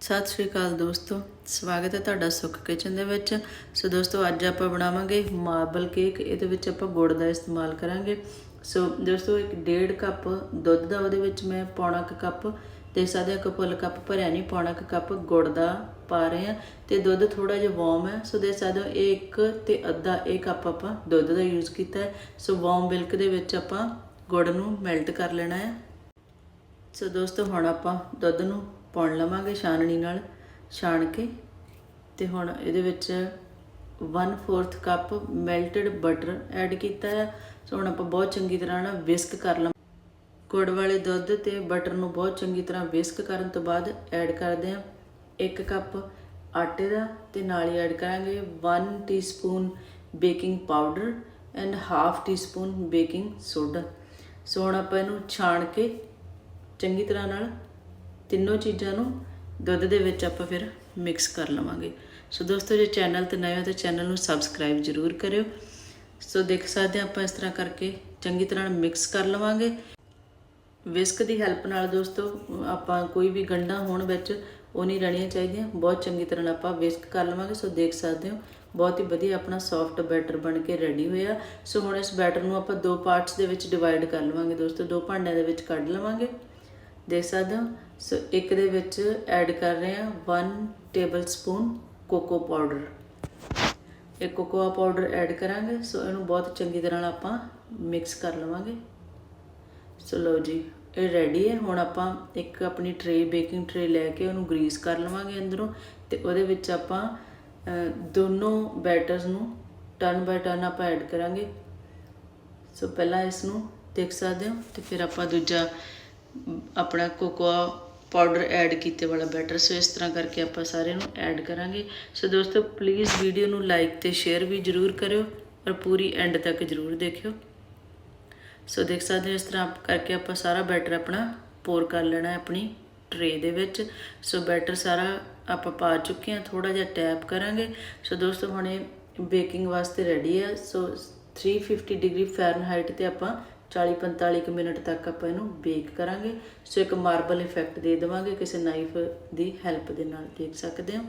ਸਤਿ ਸ਼੍ਰੀ ਅਕਾਲ ਦੋਸਤੋ। ਸਵਾਗਤ ਹੈ ਤੁਹਾਡਾ ਸੁੱਖ ਕਿਚਨ ਦੇ ਵਿੱਚ। ਸੋ ਦੋਸਤੋ, ਅੱਜ ਆਪਾਂ ਬਣਾਵਾਂਗੇ ਮਾਰਬਲ ਕੇਕ। ਇਹਦੇ ਵਿੱਚ ਆਪਾਂ ਗੁੜ ਦਾ ਇਸਤੇਮਾਲ ਕਰਾਂਗੇ। ਸੋ ਦੋਸਤੋ, ਇੱਕ ਡੇਢ ਕੱਪ ਦੁੱਧ ਦਾ ਉਹਦੇ ਵਿੱਚ ਮੈਂ ਪੌਣਾ ਕੁ ਕੱਪ ਤੇ ਸਾਦੇ ਇੱਕ ਫੁੱਲ ਕੱਪ ਭਰਿਆ ਨਹੀਂ, ਪੌਣਾ ਕੁ ਕੱਪ ਗੁੜ ਦਾ ਪਾ ਰਹੇ ਆ ਤੇ ਦੁੱਧ ਥੋੜਾ ਜਿਹਾ ਵਾਰਮ ਹੈ। ਸੋ ਦੇ ਸਕਦੇ ਹੋ ਇਹ ਇੱਕ ਤੇ ਅੱਧਾ ਇਹ ਕੱਪ ਆਪਾਂ ਦੁੱਧ ਦਾ ਯੂਜ਼ ਕੀਤਾ ਹੈ। ਸੋ ਵਾਰਮ ਮਿਲਕ ਦੇ ਵਿੱਚ ਆਪਾਂ ਗੁੜ ਨੂੰ ਮੈਲਟ ਕਰ ਲੈਣਾ ਹੈ। ਸੋ ਦੋਸਤੋ, ਹੁਣ ਆਪਾਂ ਦੁੱਧ ਨੂੰ ਪਾਉਣ ਲਵਾਂਗੇ ਛਾਨਣੀ ਨਾਲ, ਛਾਣ ਕੇ। ਤੇ ਹੁਣ ਇਹਦੇ ਵਿੱਚ 1/4 ਕੱਪ ਮੈਲਟਡ ਬਟਰ ਐਡ ਕੀਤਾ ਹੈ। ਸੋ ਹੁਣ ਆਪਾਂ ਬਹੁਤ ਚੰਗੀ ਤਰ੍ਹਾਂ ਨਾਲ ਵਿਸਕ ਕਰ ਲਵਾਂ ਗੁੜ ਵਾਲੇ ਦੁੱਧ ਤੇ ਬਟਰ ਨੂੰ ਬਹੁਤ ਚੰਗੀ ਤਰ੍ਹਾਂ ਵਿਸਕ ਕਰਨ ਤੋਂ ਬਾਅਦ ਐਡ ਕਰਦੇ ਹਾਂ। 1 ਕੱਪ ਆਟੇ ਦਾ ਤੇ ਨਾਲ ਹੀ ਐਡ ਕਰਾਂਗੇ 1 teaspoon baking powder and half teaspoon baking soda so ਹੁਣ ਆਪਾਂ ਇਹਨੂੰ ਛਾਣ ਕੇ ਚੰਗੀ ਤਰ੍ਹਾਂ ਨਾਲ ਤਿੰਨੋਂ ਚੀਜ਼ਾਂ ਨੂੰ ਦੁੱਧ ਦੇ ਵਿੱਚ ਆਪਾਂ ਫਿਰ ਮਿਕਸ ਕਰ ਲਵਾਂਗੇ। ਸੋ ਦੋਸਤੋ, ਜੇ ਚੈਨਲ ਤੇ ਨਵੇਂ ਹੋ ਤਾਂ ਚੈਨਲ ਨੂੰ ਸਬਸਕ੍ਰਾਈਬ ਜ਼ਰੂਰ ਕਰਿਓ। ਸੋ ਦੇਖ ਸਕਦੇ ਹਾਂ ਆਪਾਂ ਇਸ ਤਰ੍ਹਾਂ ਕਰਕੇ ਚੰਗੀ ਤਰ੍ਹਾਂ ਮਿਕਸ ਕਰ ਲਵਾਂਗੇ। ਵਿਸਕ ਦੀ ਹੈਲਪ ਨਾਲ ਦੋਸਤੋ, ਆਪਾਂ ਕੋਈ ਵੀ ਗੰਢਾਂ ਹੋਣ ਵਿੱਚ ਉਹ ਨਹੀਂ ਰਹਿਣੀਆਂ ਚਾਹੀਦੀਆਂ। ਬਹੁਤ ਚੰਗੀ ਤਰ੍ਹਾਂ ਆਪਾਂ ਵਿਸਕ ਕਰ ਲਵਾਂਗੇ। ਸੋ ਦੇਖ ਸਕਦੇ ਹੋ, ਬਹੁਤ ਹੀ ਵਧੀਆ ਆਪਣਾ ਸੌਫਟ ਬੈਟਰ ਬਣ ਕੇ ਰੈਡੀ ਹੋਇਆ। ਸੋ ਹੁਣ ਇਸ ਬੈਟਰ ਨੂੰ ਆਪਾਂ ਦੋ ਪਾਰਟਸ ਦੇ ਵਿੱਚ ਡਿਵਾਈਡ ਕਰ ਲਵਾਂਗੇ ਦੋਸਤੋ। ਦੋ ਭਾਂਡਿਆਂ ਦੇ ਵਿੱਚ ਕੱਢ ਲਵਾਂਗੇ। ਦੇਖ ਸਕਦੇ ਹੋ ਸੋ ਇੱਕ ਦੇ ਵਿੱਚ ਐਡ ਕਰ ਰਹੇ ਹਾਂ 1 ਟੇਬਲ ਸਪੂਨ ਕੋਕੋ ਪਾਊਡਰ ਇਹ ਕੋਕੋਆ ਪਾਊਡਰ ਐਡ ਕਰਾਂਗੇ। ਸੋ ਇਹਨੂੰ ਬਹੁਤ ਚੰਗੀ ਤਰ੍ਹਾਂ ਨਾਲ ਆਪਾਂ ਮਿਕਸ ਕਰ ਲਵਾਂਗੇ। ਸੋ ਲਓ ਜੀ, ਇਹ ਰੈਡੀ ਹੈ। ਹੁਣ ਆਪਾਂ ਇੱਕ ਆਪਣੀ ਟਰੇ ਬੇਕਿੰਗ ਟਰੇ ਲੈ ਕੇ ਉਹਨੂੰ ਗਰੀਸ ਕਰ ਲਵਾਂਗੇ ਅੰਦਰੋਂ ਤੇ ਉਹਦੇ ਵਿੱਚ ਆਪਾਂ ਦੋਨੋਂ ਬੈਟਰਸ ਨੂੰ ਟਰਨ ਬਾਈ ਟਰਨ ਆਪਾਂ ਐਡ ਕਰਾਂਗੇ। ਸੋ ਪਹਿਲਾਂ ਇਸ ਨੂੰ ਦੇਖ ਸਕਦੇ ਹੋ ਤੇ ਫਿਰ ਆਪਾਂ ਦੂਜਾ ਆਪਣਾ ਕੋਕੋਆ ਪਾਊਡਰ ਐਡ ਕੀਤੇ ਵਾਲਾ ਬੈਟਰ ਸੋ ਇਸ ਤਰ੍ਹਾਂ ਕਰਕੇ ਆਪਾਂ ਸਾਰੇ ਨੂੰ ਐਡ ਕਰਾਂਗੇ। ਸੋ ਦੋਸਤੋ ਪਲੀਜ਼ ਵੀਡੀਓ ਨੂੰ ਲਾਈਕ ਤੇ ਸ਼ੇਅਰ ਵੀ ਜਰੂਰ ਕਰਿਓ ਔਰ ਪੂਰੀ ਐਂਡ ਤੱਕ ਜਰੂਰ ਦੇਖਿਓ। ਸੋ ਦੇਖ ਸਕਦੇ ਹੋ, ਇਸ ਤਰ੍ਹਾਂ ਕਰਕੇ ਆਪਾਂ ਸਾਰਾ ਬੈਟਰ ਆਪਣਾ ਪੋਰ ਕਰ ਲੈਣਾ ਆਪਣੀ ਟਰੇ ਦੇ ਵਿੱਚ। ਸੋ ਬੈਟਰ ਸਾਰਾ ਆਪਾਂ ਪਾ ਚੁੱਕੇ ਹਾਂ ਥੋੜਾ ਜਿਹਾ ਟੈਪ ਕਰਾਂਗੇ। ਸੋ ਦੋਸਤੋ, ਹੁਣ ਇਹ ਬੇਕਿੰਗ ਵਾਸਤੇ ਰੈਡੀ ਹੈ। ਸੋ 350 ਡਿਗਰੀ ਫਾਰਨਹਾਈਟ ਤੇ ਆਪਾਂ 40-45 ਕੁ ਮਿੰਟ ਤੱਕ ਆਪਾਂ ਇਹਨੂੰ ਬੇਕ ਕਰਾਂਗੇ। ਸੋ ਇੱਕ ਮਾਰਬਲ ਇਫੈਕਟ ਦੇ ਦੇਵਾਂਗੇ ਕਿਸੇ ਨਾਈਫ ਦੀ ਹੈਲਪ ਦੇ ਨਾਲ, ਦੇਖ ਸਕਦੇ ਹੋ।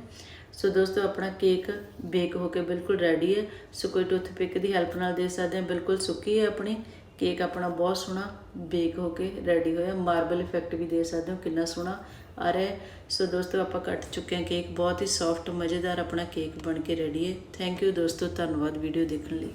ਸੋ ਦੋਸਤੋ, ਆਪਣਾ ਕੇਕ ਬੇਕ ਹੋ ਕੇ ਬਿਲਕੁਲ ਰੈਡੀ ਹੈ। ਸੋ ਕੋਈ ਟੂਥਪਿਕ ਦੀ ਹੈਲਪ ਨਾਲ ਦੇ ਸਕਦੇ ਹਾਂ। ਬਿਲਕੁਲ ਸੁੱਕੀ ਹੈ ਆਪਣੀ। ਕੇਕ ਆਪਣਾ ਬਹੁਤ ਸੋਹਣਾ ਬੇਕ ਹੋ ਕੇ ਰੈਡੀ ਹੋਇਆ। ਮਾਰਬਲ ਇਫੈਕਟ ਵੀ ਦੇ ਸਕਦੇ ਹੋ, ਕਿੰਨਾ ਸੋਹਣਾ ਆ ਰਿਹਾ ਸੋ ਦੋਸਤੋ, ਆਪਾਂ ਕੱਟ ਚੁੱਕੇ ਹਾਂ ਕੇਕ ਬਹੁਤ ਹੀ ਸੌਫਟ ਮਜ਼ੇਦਾਰ ਆਪਣਾ ਕੇਕ ਬਣ ਕੇ ਰੈਡੀ ਹੈ। ਥੈਂਕ ਯੂ ਦੋਸਤੋ, ਧੰਨਵਾਦ ਵੀਡੀਓ ਦੇਖਣ ਲਈ।